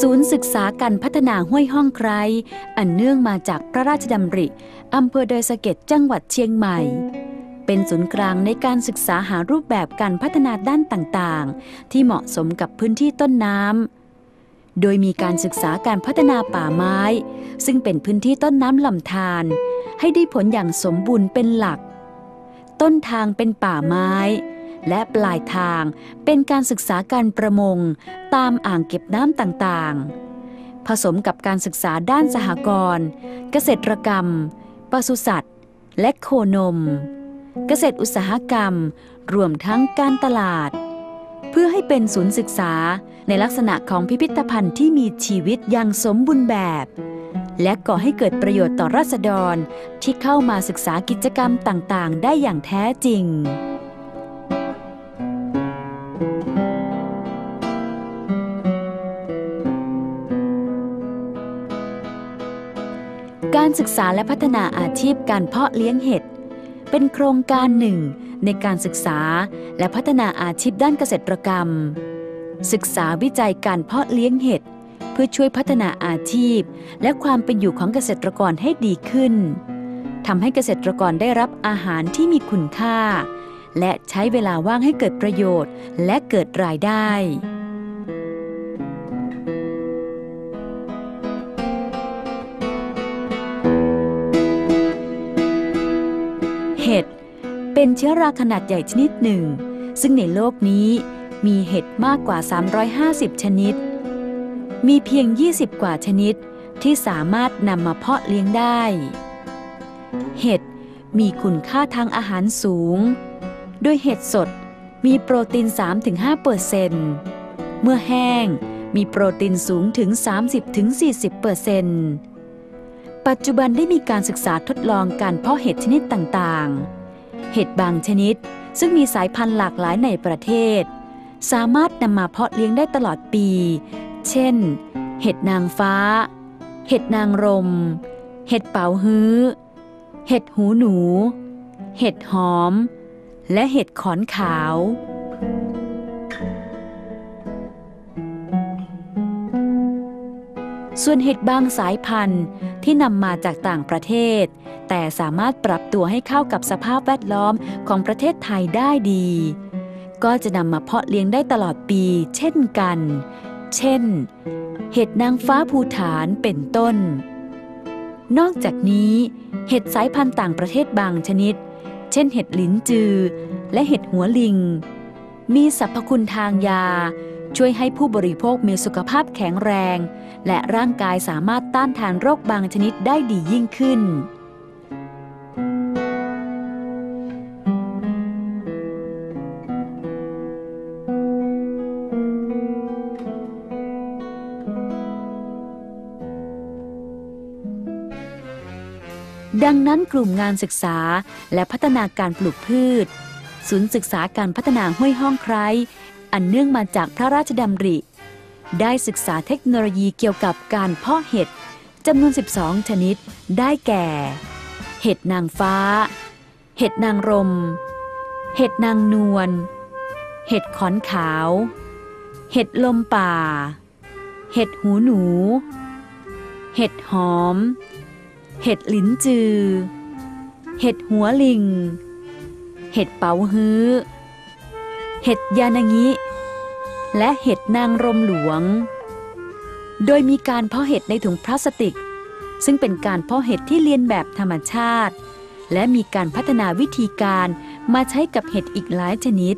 ศูนย์ศึกษาการพัฒนาห้วยห้องใคร อันเนื่องมาจากพระราชดำริ อำเภอดอยสะเก็ดจังหวัดเชียงใหม่ เป็นศูนย์กลางในการศึกษาหารูปแบบการพัฒนาด้านต่างๆ ที่เหมาะสมกับพื้นที่ต้นน้ำ โดยมีการศึกษาการพัฒนาป่าไม้ ซึ่งเป็นพื้นที่ต้นน้ำลำธารให้ได้ผลอย่างสมบูรณ์เป็นหลัก ต้นทางเป็นป่าไม้ และปลายทางเป็นการศึกษาการประมง ตามอ่างเก็บน้ำต่างๆ ผสมกับการศึกษาด้านสหกรณ์ เกษตรกรรม ปศุสัตว์ และโคนม เกษตรอุตสาหกรรม รวมทั้งการตลาด เพื่อให้เป็นศูนย์ศึกษาในลักษณะของพิพิธภัณฑ์ที่มีชีวิตอย่างสมบูรณ์แบบ และก่อให้เกิดประโยชน์ต่อราษฎรที่เข้ามาศึกษากิจกรรมต่างๆ ได้อย่างแท้จริง ศึกษาและพัฒนาอาชีพการเพาะเลี้ยงเห็ด เป็นโครงการหนึ่ง ในการศึกษาและพัฒนาอาชีพด้านเกษตรกรรม ศึกษาวิจัยการเพาะเลี้ยงเห็ด เพื่อช่วยพัฒนาอาชีพ และความเป็นอยู่ของเกษตรกรให้ดีขึ้นทำให้เกษตรกรได้รับอาหารที่มีคุณค่า และใช้เวลาว่างให้เกิดประโยชน์และเกิดรายได้ เป็นเชื้อราขนาดใหญ่ชนิดหนึ่ง ซึ่งในโลกนี้มีเห็ดมากกว่า 350 ชนิด มีเพียง 20 กว่าชนิดที่สามารถนำมาเพาะเลี้ยงได้ เห็ดมีคุณค่าทางอาหารสูงโดยเห็ดสดมีโปรตีน 3-5เปอร์เซนต์เมื่อแห้งมีโปรตีนสูงถึง 30-40เปอร์เซนต์ปัจจุบันได้มีการศึกษาทดลองการเพาะเห็ดชนิดต่างๆ เห็ดบางชนิด ซึ่งมีสายพันธุ์หลากหลายในประเทศ สามารถนำมาเพาะเลี้ยงได้ตลอดปี เช่น เห็ดนางฟ้า เห็ดนางรม เห็ดเป๋าฮื้อ เห็ดหูหนู เห็ดหอม และเห็ดขอนขาว ส่วนเห็ดบางสายพันธุ์ที่นำมาจากต่างประเทศ แต่สามารถปรับตัวให้เข้ากับสภาพแวดล้อมของประเทศไทยได้ดี ก็จะนำมาเพาะเลี้ยงได้ตลอดปี เช่นกัน เช่น เห็ดนางฟ้าภูฐานเป็นต้น นอกจากนี้ เห็ดสายพันธุ์ต่างประเทศบางชนิด เช่น เห็ดลิ้นจือ และเห็ดหัวลิง มีสรรพคุณทางยา ช่วยให้ผู้บริโภคมีสุขภาพแข็งแรง และร่างกายสามารถต้านทานโรคบางชนิดได้ดียิ่งขึ้น ดังนั้นกลุ่มงานศึกษาและพัฒนาการปลูกพืช ศูนย์ศึกษาการพัฒนาห้วยห้องไคร้ อันเนื่องมาจากพระราชดำริ ได้ศึกษาเทคโนโลยีเกี่ยวกับการเพาะเห็ดจำนวน 12 ชนิด ได้แก่ เห็ดนางฟ้า เห็ดนางรม เห็ดนางนวล เห็ดขอนขาว เห็ดลมป่า เห็ดหูหนู เห็ดหอม เห็ดลิ้นจือ เห็ดหัวลิง เห็ดเป๋าฮื้อ เห็ดยานางิและเห็ดนางรมหลวง โดยมีการเพาะเห็ดในถุงพลาสติก ซึ่งเป็นการเพาะเห็ดที่เลียนแบบธรรมชาติ และมีการพัฒนาวิธีการมาใช้กับเห็ดอีกหลายชนิด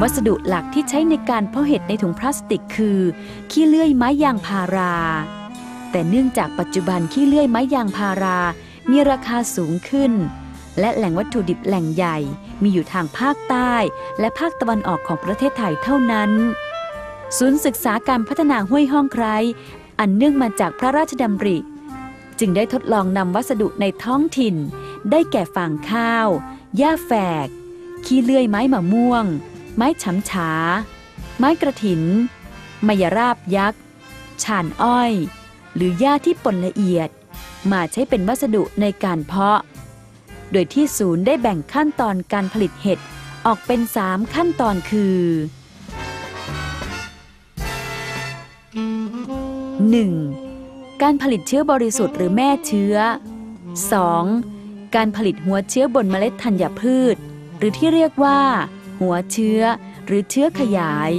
วัสดุหลักที่ใช้ในการเพาะเห็ดในถุงพลาสติกคือ ขี้เลื่อยไม้ยางพารา แต่เนื่องจากปัจจุบันขี้เลื่อยไม้ยางพารา มีราคาสูงขึ้น และแหล่งวัตถุดิบแหล่งใหญ่ มีอยู่ทางภาคใต้ และภาคตะวันออกของประเทศไทยเท่านั้น ศูนย์ศึกษาการพัฒนาห้วยห้องไครอันเนื่องมาจากพระราชดำริ จึงได้ทดลองนำวัสดุในท้องถิ่น ได้แก่ฟางข้าว หญ้าแฝก ขี้เลื่อยไม้มะม่วง ไม้ฉำฉา ไม้กระถินมายราบยักษ์ฉานอ้อย หรือหญ้าที่ป่นละเอียด มาใช้เป็นวัสดุในการเพาะ โดยที่ศูนย์ได้แบ่งขั้นตอนการผลิตเห็ดออกเป็น 3 ขั้นตอนคือ 1. การผลิตเชื้อบริสุทธิ์หรือแม่เชื้อ 2. การผลิตหัวเชื้อบนเมล็ดธัญพืช หรือที่เรียกว่า หัวเชื้อหรือเชื้อขยาย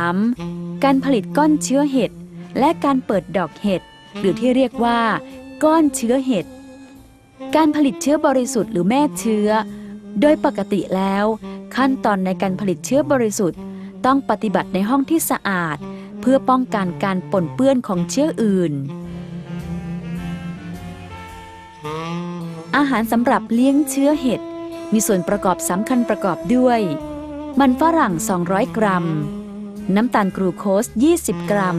3. การผลิตก้อนเชื้อเห็ด และการเปิดดอกเห็ดหรือที่เรียกว่า ก้อนเชื้อเห็ด การผลิตเชื้อบริสุทธิ์หรือแม่เชื้อ โดยปกติแล้ว ขั้นตอนในการผลิตเชื้อบริสุทธิ์ ต้องปฏิบัติในห้องที่สะอาด เพื่อป้องกันการปนเปื้อนของเชื้ออื่น อาหารสำหรับเลี้ยงเชื้อเห็ด มีส่วนประกอบสำคัญประกอบด้วย มันฝรั่ง 200 กรัม น้ำตาลกรูโคส 20 กรัม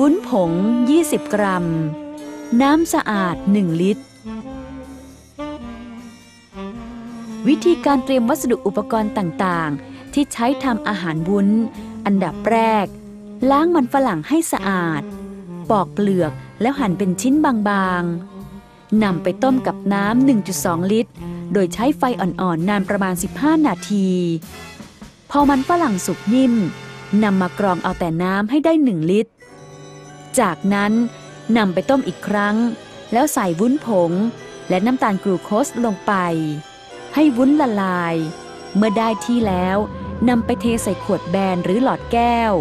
วุ้นผง 20 กรัม น้ำสะอาด 1 ลิตร วิธีการเตรียมวัสดุอุปกรณ์ต่างๆ ที่ใช้ทำอาหารวุ้น อันดับแรก ล้างมันฝรั่งให้สะอาด ปอกเปลือกแล้วหั่นเป็นชิ้นบางๆนำไปต้มกับน้ำ 1.2 ลิตร โดยใช้ไฟอ่อนๆ นานประมาณ 15 นาที พอมันฝรั่งสุกนิ่มนำมากรองเอาแต่น้ำให้ได้ 1 ลิตร จากนั้นนำไปต้มอีกครั้ง แล้วใส่วุ้นผง และน้ำตาลกรูโคสลงไป ให้วุ้นละลาย เมื่อได้ที่แล้วนำไปเทใส่ขวดแบนหรือหลอดแก้ว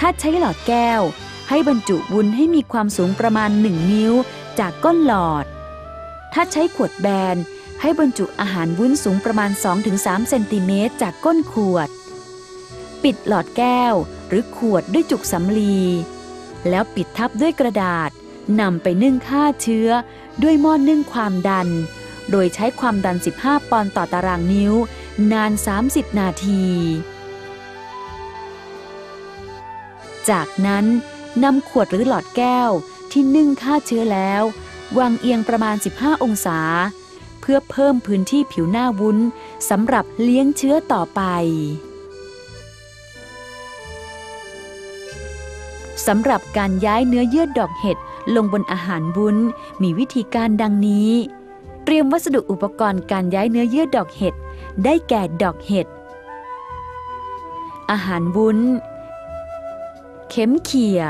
ถ้าใช้หลอดแก้ว ให้บรรจุวุ้นให้มีความสูงประมาณ1นิ้วจากก้นหลอด ถ้าใช้ขวดแบนให้บรรจุอาหารวุ้นสูงประมาณ 2-3 เซนติเมตรจากก้นขวด ปิดหลอดแก้วหรือขวดด้วยจุกสำลี แล้วปิดทับด้วยกระดาษนำไปนึ่งฆ่าเชื้อ ด้วยหม้อนนึ่งความดัน โดยใช้ความดัน 15 ปอนด์ต่อตารางนิ้ว นาน 30 นาที จากนั้นนำขวดหรือหลอดแก้วที่นึ่งฆ่าเชื้อแล้ว วางเอียงประมาณ 15 องศา เพื่อเพิ่มพื้นที่ผิวหน้าวุ้นสำหรับเลี้ยงเชื้อต่อไป สำหรับการย้ายเนื้อเยื่อดอกเห็ดลงบนอาหารวุ้น มีวิธีการดังนี้ เตรียมวัสดุอุปกรณ์การย้ายเนื้อเยื่อดอกเห็ด ได้แก่ดอกเห็ด อาหารวุ้น เข็มเขี่ย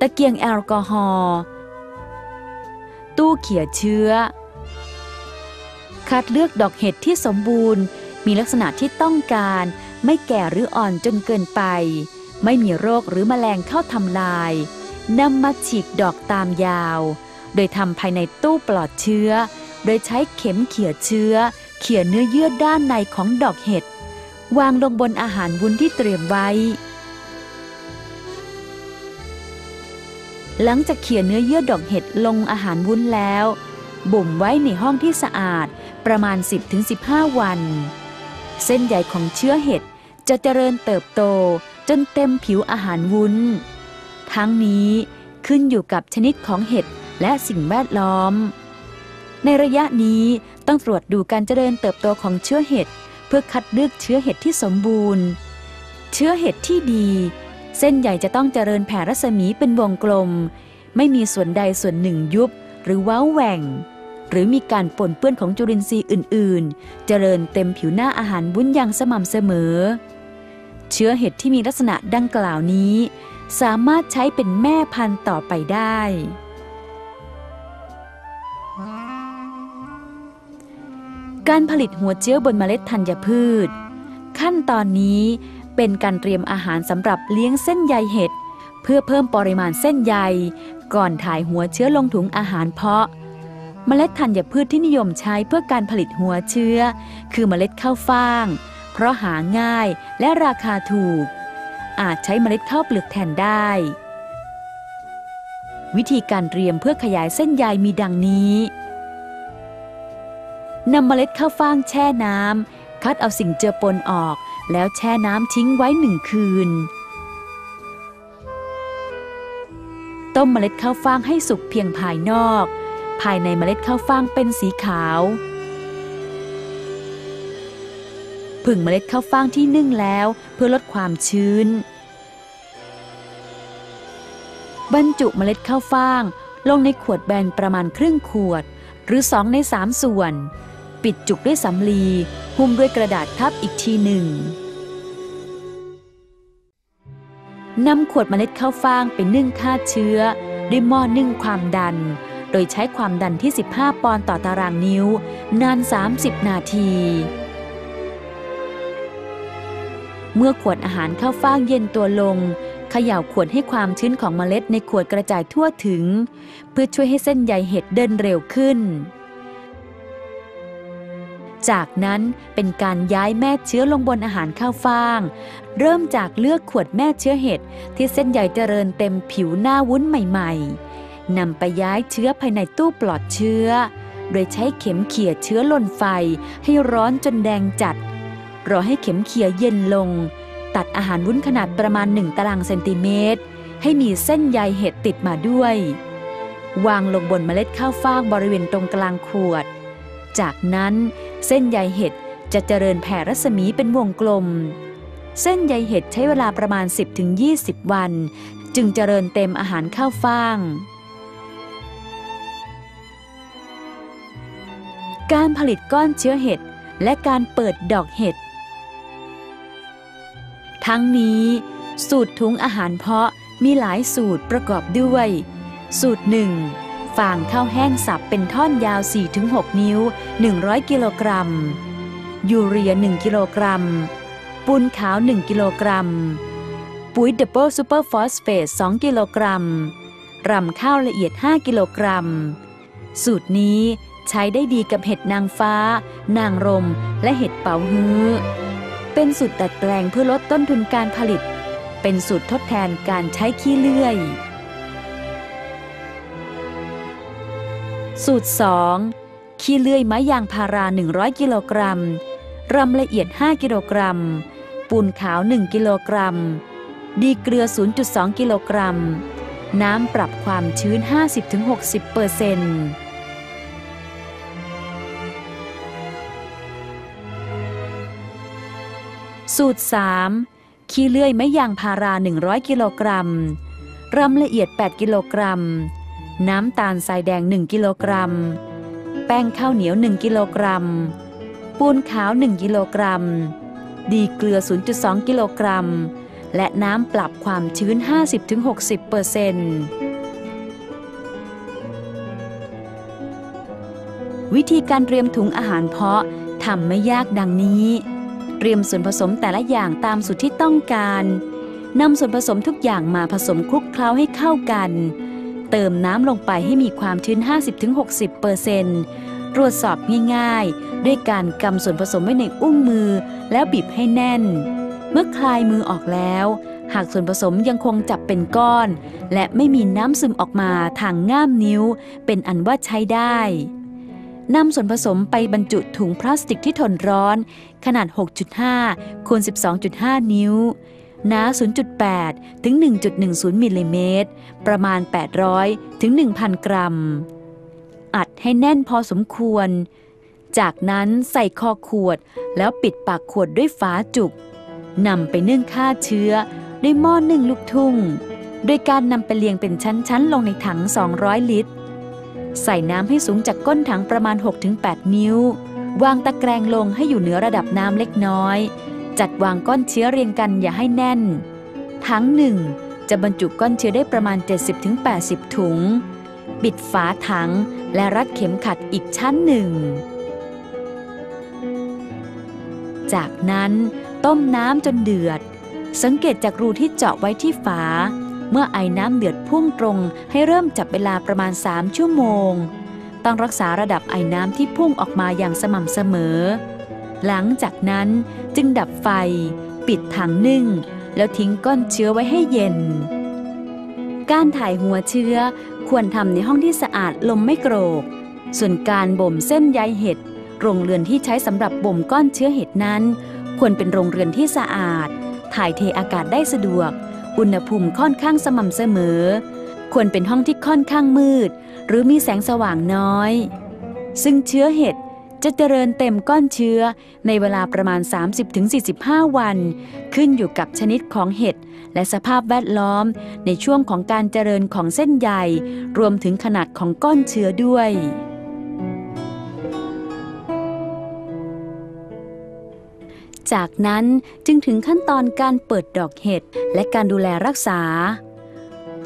ตะเกียงแอลกอฮอล์ตู้เขี่ยเชื้อ คัดเลือกดอกเห็ดที่สมบูรณ์ มีลักษณะที่ต้องการ ไม่แก่หรืออ่อนจนเกินไป ไม่มีโรคหรือแมลงเข้าทำลายนำมาฉีกดอกตามยาว โดยทำภายในตู้ปลอดเชื้อ โดยใช้เข็มเขี่ยเชื้อ เขี่ยเนื้อเยื่อด้านในของดอกเห็ด วางลงบนอาหารวุ้นที่เตรียมไว้ หลังจากเขี่ยเนื้อเยื่อดอกเห็ดลงอาหารวุ้นแล้ว บ่มไว้ในห้องที่สะอาดประมาณ 10-15 วัน เส้นใยของเชื้อเห็ดจะเจริญเติบโต จนเต็มผิวอาหารวุ้น ทั้งนี้ขึ้นอยู่กับชนิดของเห็ดและสิ่งแวดล้อม ในระยะนี้ต้องตรวจดูการเจริญเติบโตของเชื้อเห็ดเพื่อคัดเลือกเชื้อเห็ดที่สมบูรณ์ เชื้อเห็ดที่ดี เส้นใหญ่จะต้องเจริญแผ่รัศมีเป็นวงกลม ไม่มีส่วนใดส่วนหนึ่งยุบหรือเว้าแหว่ง หรือมีการปนเปื้อนของจุลินทรีย์อื่น ๆ เจริญเต็มผิวหน้าอาหารวุ้นอย่างสม่ำเสมอ เชื้อเห็ดที่มีลักษณะดังกล่าวนี้ สามารถใช้เป็นแม่พันธุ์ต่อไปได้ การผลิตหัวเชื้อบนเมล็ดธัญพืช ขั้นตอนนี้เป็นการเตรียมอาหารสำหรับเลี้ยงเส้นใยเห็ด เพื่อเพิ่มปริมาณเส้นใย ก่อนถ่ายหัวเชื้อลงถุงอาหารเพาะ เมล็ดธัญพืชที่นิยมใช้เพื่อการผลิตหัวเชื้อ คือเมล็ดข้าวฟ่าง เพราะหาง่ายและราคาถูก อาจใช้เมล็ดข้าวเปลือกแทนได้ วิธีการเตรียมเพื่อขยายเส้นใยมีดังนี้นำเมล็ดข้าวฟ่างแช่น้ำคัดเอาสิ่งเจือปนออก แล้วแช่น้ำทิ้งไว้หนึ่งคืน ต้มเมล็ดข้าวฟ่างให้สุกเพียงภายนอก ภายในเมล็ดข้าวฟ่างเป็นสีขาว ผึ่งเมล็ดข้าวฟ่างที่นึ่งแล้วเพื่อลดความชื้น บรรจุเมล็ดข้าวฟ่าง ลงในขวดแบนประมาณครึ่งขวด หรือสองในสามส่วน ปิดจุกด้วยสำลีหุ้มด้วยกระดาษทับอีกทีหนึ่งนำขวดเมล็ดข้าวฟ่างไปนึ่งฆ่าเชื้อ ด้วยหม้อนึ่งความดัน โดยใช้ความดันที่ 15 ปอนด์ต่อตารางนิ้ว นาน 30 นาที เมื่อขวดอาหารข้าวฟ่างเย็นตัวลงเขย่าขวดให้ความชื้นของเมล็ดในขวดกระจายทั่วถึง เพื่อช่วยให้เส้นใยเห็ดเดินเร็วขึ้น จากนั้นเป็นการย้ายแม่เชื้อลงบนอาหารข้าวฟ่าง เริ่มจากเลือกขวดแม่เชื้อเห็ดที่เส้นใยเจริญเต็มผิวหน้าวุ้นใหม่ ๆนำไปย้ายเชื้อภายในตู้ปลอดเชื้อ โดยใช้เข็มเขี่ยเชื้อลนไฟให้ร้อนจนแดงจัด รอให้เข็มเขี่ยเย็นลง ตัดอาหารวุ้นขนาดประมาณ 1 ตารางเซนติเมตร ให้มีเส้นใยเห็ดติดมาด้วย วางลงบนเมล็ดข้าวฟ่างบริเวณตรงกลางขวด จากนั้นเส้นใยเห็ดจะเจริญแผ่รัศมีเป็นวงกลม เส้นใยเห็ดใช้เวลาประมาณ 10-20 วัน จึงเจริญเต็มอาหารข้าวฟ่างการผลิตก้อนเชื้อเห็ดและการเปิดดอกเห็ด ทั้งนี้ สูตรถุงอาหารเพาะมีหลายสูตรประกอบด้วย สูตรหนึ่งฟางข้าวแห้งสับเป็นท่อนยาว 4-6 นิ้ว 100 กิโลกรัม ยูเรีย 1 กิโลกรัม ปูนขาว 1 กิโลกรัม ปุ๋ยดับเบิลซูเปอร์ฟอสเฟต2กิโลกรัม รำข้าวละเอียด 5 กิโลกรัม สูตรนี้ใช้ได้ดีกับเห็ดนางฟ้า นางรม และเห็ดเป๋าฮื้อ เป็นสูตรดัดแปลงเพื่อลดต้นทุนการผลิต เป็นสูตรทดแทนการใช้ขี้เลื่อย สูตร 2 ขี้เลื่อยไม้ยางพารา 100 กิโลกรัมรำละเอียด 5 กิโลกรัม ปูนขาว 1 กิโลกรัม ดีเกลือ 0.2 กิโลกรัม น้ำปรับความชื้น 50-60%เปอร์เซ็นต์ สูตร 3. ขี้เลื่อยไม้ยางพารา 100 กิโลกรัมรำละเอียด 8 กิโลกรัม น้ำตาลทรายแดง 1 กิโลกรัม แป้งข้าวเหนียว 1 กิโลกรัม ปูนขาว 1 กิโลกรัม ดีเกลือ 0.2 กิโลกรัม และน้ำปรับความชื้น 50-60%เปอร์เซ็นต์วิธีการเตรียมถุงอาหารเพาะทำไม่ยากดังนี้ เตรียมส่วนผสมแต่ละอย่างตามสูตรที่ต้องการนำส่วนผสมทุกอย่างมาผสมคลุกเคล้าให้เข้ากัน เติมน้ำลงไปให้มีความชื้น 50-60%เปอร์เซ็นต์ตรวจสอบง่ายๆ ด้วยการกำส่วนผสมไว้ในอุ้งมือ แล้วบีบให้แน่น เมื่อคลายมือออกแล้ว หากส่วนผสมยังคงจับเป็นก้อน และไม่มีน้ำซึมออกมาทางง่ามนิ้ว เป็นอันว่าใช้ได้ นำส่วนผสมไปบรรจุถุงพลาสติกที่ทนร้อน ขนาด 6.5คูณ12.5 นิ้ว หนา 0.8 ถึง 1.10 มิลลิเมตร ประมาณ 800 ถึง 1,000 กรัม อัดให้แน่นพอสมควร จากนั้นใส่คอขวดแล้วปิดปากขวดด้วยฝาจุกนำไปนึ่งฆ่าเชื้อ ด้วยหม้อนึ่งลูกทุ่ง โดยการนำไปเรียงเป็นชั้นๆ ลงในถัง 200 ลิตร ใส่น้ำให้สูงจากก้นถังประมาณ 6-8 นิ้ว วางตะแกรงลงให้อยู่เหนือระดับน้ำเล็กน้อย จัดวางก้อนเชื้อเรียงกันอย่าให้แน่น ถังหนึ่งจะบรรจุก้อนเชื้อได้ประมาณ 70-80 ถุง ปิดฝาถังและรัดเข็มขัดอีกชั้นหนึ่ง จากนั้นต้มน้ำจนเดือด สังเกตจากรูที่เจาะไว้ที่ฝา เมื่อไอ้น้ำเดือดพุ่งตรงให้เริ่มจับเวลาประมาณ 3 ชั่วโมง ต้องรักษาระดับไอ้น้ำที่พุ่งออกมาอย่างสม่ำเสมอ หลังจากนั้นจึงดับไฟ ปิดถังนึ่ง แล้วทิ้งก้อนเชื้อไว้ให้เย็น การถ่ายหัวเชื้อควรทำในห้องที่สะอาดลมไม่โกรก ส่วนการบ่มเส้นใยเห็ดโรงเรือนที่ใช้สำหรับบ่มก้อนเชื้อเห็ดนั้น ควรเป็นโรงเรือนที่สะอาด ถ่ายเทอากาศได้สะดวก อุณหภูมิค่อนข้างสม่ำเสมอ ควรเป็นห้องที่ค่อนข้างมืด หรือมีแสงสว่างน้อย ซึ่งเชื้อเห็ดจะเจริญเต็มก้อนเชื้อในเวลาประมาณ 30-45 วัน ขึ้นอยู่กับชนิดของเห็ดและสภาพแวดล้อมในช่วงของการเจริญของเส้นใยรวมถึงขนาดของก้อนเชื้อด้วย จากนั้นจึงถึงขั้นตอนการเปิดดอกเห็ดและการดูแลรักษา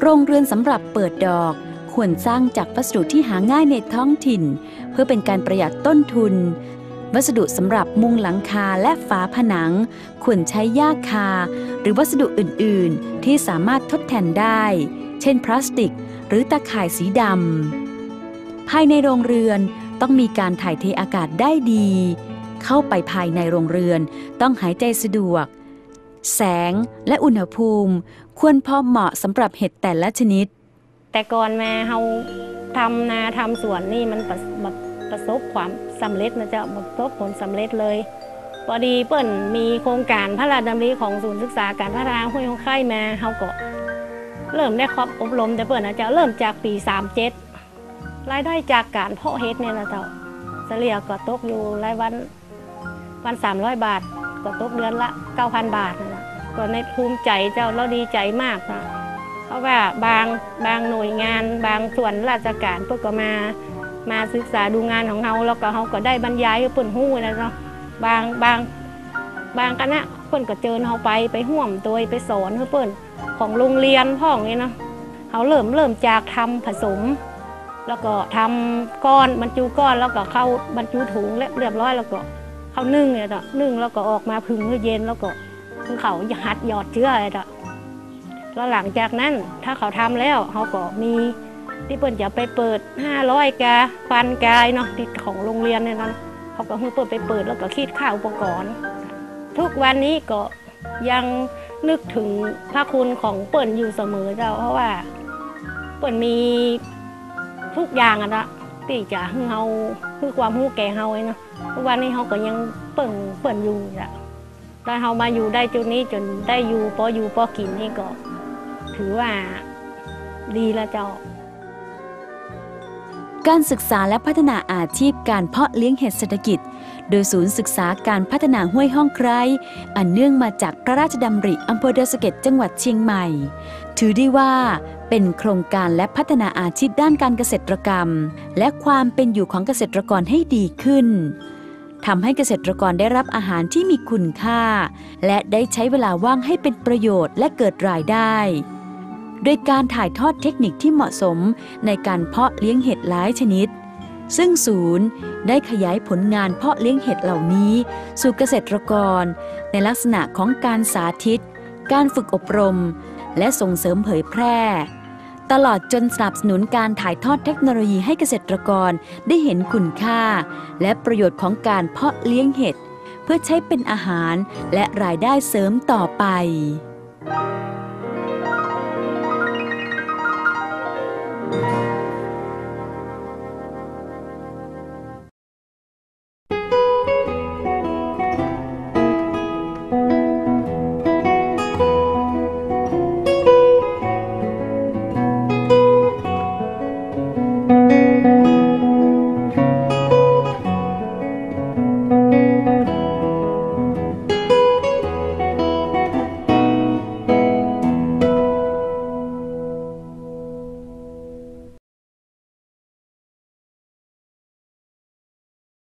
โรงเรือนสำหรับเปิดดอกควรสร้างจากวัสดุที่หาง่ายในท้องถิ่น เพื่อเป็นการประหยัดต้นทุน วัสดุสำหรับมุงหลังคาและฝาผนัง ควรใช้หญ้าคา หรือวัสดุอื่น ๆ ที่สามารถทดแทนได้ เช่น พลาสติก หรือตะข่ายสีดำภายในโรงเรือนต้องมีการถ่ายเทอากาศได้ดี เข้าไปภายในโรงเรือน ต้องหายใจสะดวก แสงและอุณหภูมิ ควรพอเหมาะสำหรับเห็ดแต่ละชนิด แต่ก่อนมาเฮาทำนาทำสวนนี่มันประแบบประสบความสำเร็จนะเจ้าประสบผลสำเร็จเลยพอดีเปิ้นมีโครงการพระราชดำริของศูนย์ศึกษาการพัฒนาห้วยหงไข่มาเฮาก็เริ่มได้ครับอบรมแต่เปิ้นนะจ้าเริ่มจากปี 37รายได้จากการเพาะเฮ็ดเนี่ยนะเจ้าเฉลี่ยก็ตกอยู่รายวัน วัน300บาท ก็ตกเดือนละ9,000บาทนะก็ในภูมิใจเจ้าเราดีใจมากนะเพราะว่าบางบางหน่วยงานบางส่วนราชการเพื่อก็มามาศึกษาดูงานของเราแล้วก็เขาก็ได้บรรยายให้เปิ่นหู้นะเนาะบางบางบางคณะเปิ่นก็เจิญเขาไปไปห่วมตัวไปสอนเปิ่นของโรงเรียนพ่องนี่เนาะเขาเริ่มเริ่มจากทำผสม แล้วก็ทำก้อนบรรจุก้อนแล้วก็เข้าบรรจุถุงเรียบร้อยแล้วก็ เขานึ่งเนี่ยเนาะนึ่งแล้วก็ออกมาผึ่งให้เย็นแล้วก็เขาหัดหยอดเชื้ออะไรเนาะแล้วหลังจากนั้นถ้าเขาทำแล้วเขาก็มีที่เปิ่นจะไปเปิด500กาพันกายเนาะที่ของโรงเรียนเนี่ยนะเขาก็ให้เปิดไปเปิดแล้วก็คิดค่าอุปกรณ์ ทุกวันนี้ก็ยังนึกถึงพระคุณของเปิ่นอยู่เสมอเจ้าเพราะว่าเปิ่นมีทุกอย่างอะนะ ที่จะให้เฮาคือความรู้แก่เฮาไอ้เนาะทุกวันนี้เขาก็ยังเปิ่นเปิ่นอยู่จ้ะแล้วเฮามาอยู่ได้จุดนี้จนได้อยู่พออยู่พอกินนี่ก็ ถือว่าดีแล้วเจ้า การศึกษาและพัฒนาอาชีพการเพาะเลี้ยงเห็ดเศรษฐกิจ โดยศูนย์ศึกษาการพัฒนาห้วยห้องไคร้อันเนื่องมาจากพระราชดำริอำเภอดอยสะเก็ดจังหวัดเชียงใหม่ ถือได้ว่า เป็นโครงการและพัฒนาอาชีพด้านการเกษตรกรรม และความเป็นอยู่ของเกษตรกรให้ดีขึ้นทำให้เกษตรกรได้รับอาหารที่มีคุณค่า และได้ใช้เวลาว่างให้เป็นประโยชน์และเกิดรายได้ โดยการถ่ายทอดเทคนิคที่เหมาะสมในการเพาะเลี้ยงเห็ดหลายชนิด ซึ่งศูนย์ได้ขยายผลงานเพาะเลี้ยงเห็ดเหล่านี้ สู่เกษตรกร ในลักษณะของการสาธิต การฝึกอบรม และส่งเสริมเผยแพร่ ตลอดจนสนับสนุนการถ่ายทอดเทคโนโลยีให้เกษตรกรได้เห็นคุณค่า และประโยชน์ของการเพาะเลี้ยงเห็ด เพื่อใช้เป็นอาหารและรายได้เสริมต่อไป